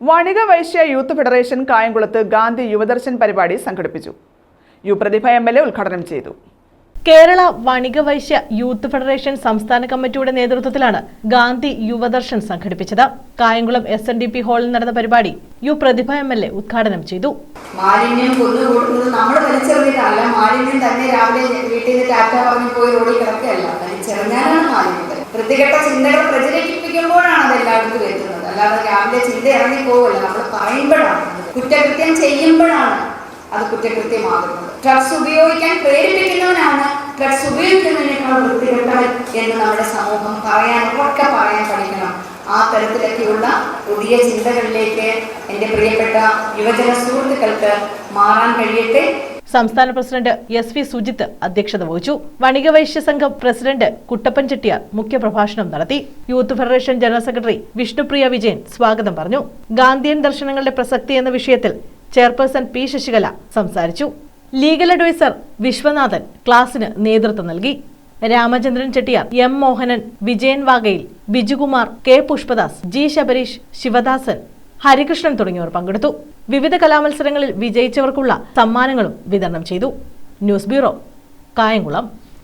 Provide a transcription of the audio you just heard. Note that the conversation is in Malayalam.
വണിക വൈശ്യ യൂത്ത് ഫെഡറേഷൻ കായംകുളത്ത് ഗാന്ധി യുവദർശൻ പരിപാടി സംഘടിപ്പിച്ചു. U Prathibha M L A ഉദ്ഘാടനം ചെയ്തു. കേരള വണിക വൈശ്യ യൂത്ത് ഫെഡറേഷൻ സംസ്ഥാന കമ്മിറ്റിയുടെ നേതൃത്വത്തിലാണ് ഗാന്ധി യുവദർശൻ സംഘടിപ്പിച്ചത്. Kayamkulam S N D P ഹാളിൽ നടന്ന പരിപാടി U Prathibha M L A ഉദ്ഘാടനം ചെയ്തു. മാലിന്യം കൊന്നുകൂടുന്നത് നമ്മൾ വലിച്ചെറിഞ്ഞിട്ടല്ല മാലിന്യം തന്നെ രാവിലെ വീട്ടിൽ നിന്ന് ടാറ്റ പറഞ്ഞ് പോയി റോഡിൽ കിടക്കുകയല്ല. വലിച്ചെറിഞ്ഞാലാണ് മാലിന്യം വൃത്തികെട്ട ചിന്തകൾ പ്രചരിപ്പിക്കുമ്പോഴാണ് അത് എല്ലായിടത്തും എത്തുന്നത്. അല്ലാതെ രാവിലെ ചിന്ത ഇറങ്ങി നമ്മൾ പറയുമ്പോഴാണ്. കുറ്റകൃത്യം ചെയ്യുമ്പോഴാണ് അത് കുറ്റകൃത്യമാകുന്നത്. ഡ്രഗ്സ് ഉപയോഗിക്കാൻ പ്രേരിപ്പിക്കുന്നവനാണ്. ഡ്രഗ്സ് ഉപയോഗിക്കുന്നതിനേക്കാൾ വൃത്തികെട്ടവൻ എന്ന് നമ്മുടെ സമൂഹം പറയാൻ ഉറക്കെ പറയാൻ പഠിക്കണം. ആ തരത്തിലൊക്കെയുള്ള പുതിയ ചിന്തകളിലേക്ക് എന്റെ പ്രിയപ്പെട്ട യുവജന സുഹൃത്തുക്കൾക്ക് മാറാൻ കഴിയട്ടെ. സംസ്ഥാന പ്രസിഡന്റ് എസ് വി സുജിത്ത് അധ്യക്ഷത വഹിച്ചു. വണിക വൈശ്യ സംഘം പ്രസിഡന്റ് കുട്ടപ്പൻ ചെട്ടിയാർ മുഖ്യപ്രഭാഷണം നടത്തി. Youth federation general secretary Vishnupriya Vijayan സ്വാഗതം പറഞ്ഞു. ഗാന്ധിയൻ ദർശനങ്ങളുടെ പ്രസക്തി എന്ന വിഷയത്തിൽ ചെയർപേഴ്സൺ പി ശശികല സംസാരിച്ചു. ലീഗൽ അഡ്വൈസർ വിശ്വനാഥൻ ക്ലാസിന് നേതൃത്വം നൽകി. രാമചന്ദ്രൻ ചെട്ടിയാർ എം മോഹനൻ വിജയൻ വാഗയിൽ ബിജുകുമാർ കെ പുഷ്പദാസ് ജി ശബരീഷ് ശിവദാസൻ ഹരികൃഷ്ണൻ തുടങ്ങിയവർ പങ്കെടുത്തു. വിവിധ കലാമത്സരങ്ങളിൽ വിജയിച്ചവർക്കുള്ള സമ്മാനങ്ങളും വിതരണം ചെയ്തു. News bureau Kayamkulam.